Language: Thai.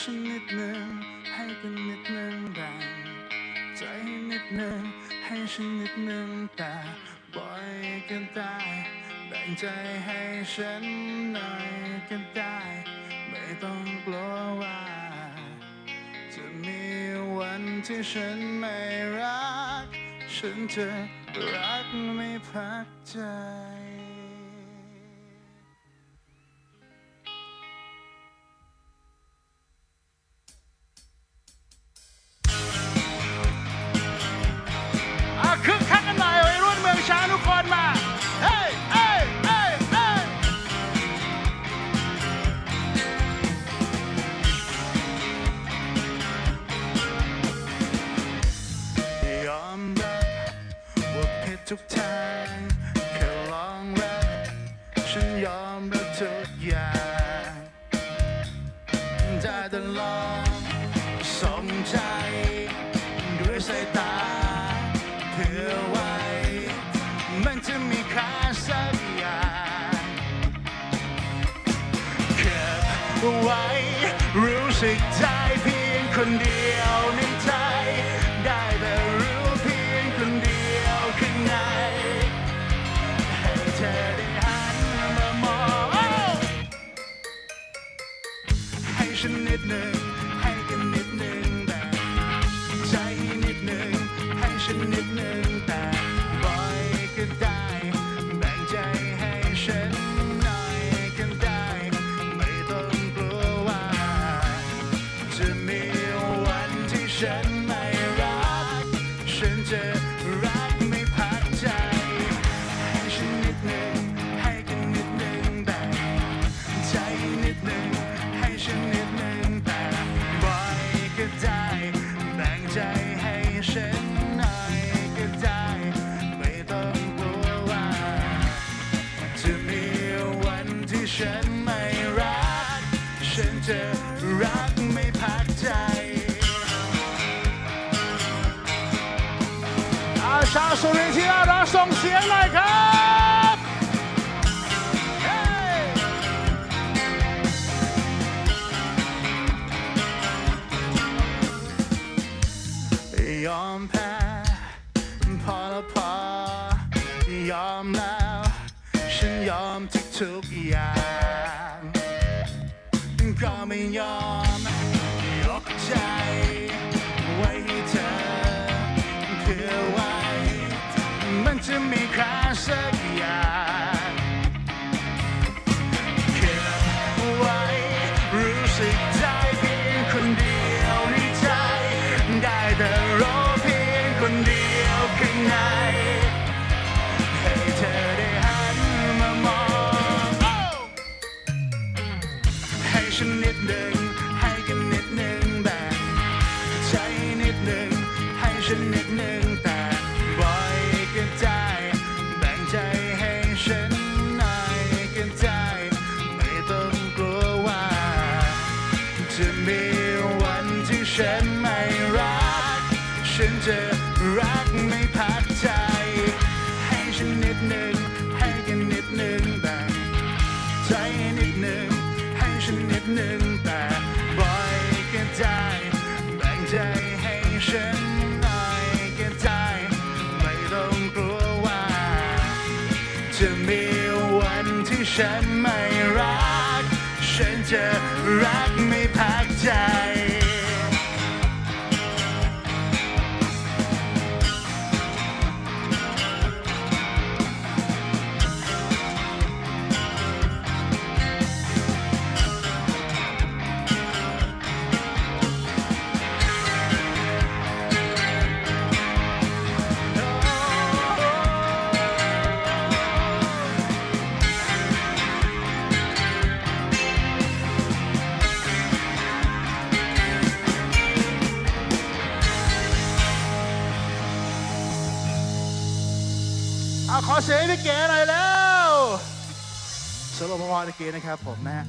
ฉันนิดหนึ่งให้กันนิดหนึ่งแบ่งใจให้นิดหนึ่งให้ฉันนิดหนึ่งแต่บ่อยกันได้แบ่งใจให้ฉันหน่อยกันได้ไม่ต้องกลัวว่า จะมีวันที่ฉันไม่รัก ฉันจะรักไม่พักใจ บไว้ รู้สึกได้เพียงคนเดียวในใจ ได้แต่รู้เพียงคนเดียวข้างในให้เธอได้หันมามองให้ฉันนิดหนึ่ง จะมีวันที่ฉันไม่รัก ฉันจะรักไม่พักใจ ให้ฉันนิดหนึ่งให้กันนิดหนึ่งแต่ใจนิดหนึ่งให้ฉันนิดหนึ่งแต่บ่อยก็ได้แบ่งใจให้ฉันหน่อยก็ได้ ไม่ต้องกลัวว่าจะมีวันที่ฉันไม่รัก ฉันจะรัก สุรินทร์ที่น่ารักส่งเสียงหน่อยครับเฮ้ยอมแพ้พอแล้วพอยอมแล้วฉันยอมทุกทุกอย่างก็ไม่ยอมยกใจไว้ ฉันไม่รัก ฉันจะรักไม่พักใจ ให้ฉันนิดหนึ่ง ให้กันนิดหนึ่งแต่ใจนิดหนึ่ง ให้ฉันนิดหนึ่งแต่บ่อยก็ได้แบ่งใจให้ฉันหน่อยก็ได้ไม่ต้องกลัวว่า จะมีวันที่ฉันไม่รัก ฉันจะรักไม่พัก เอาขอเสียงพี่เก๋หน่อยแล้วสโลว์พอๆพี่เก๋นะครับผมนะฮะ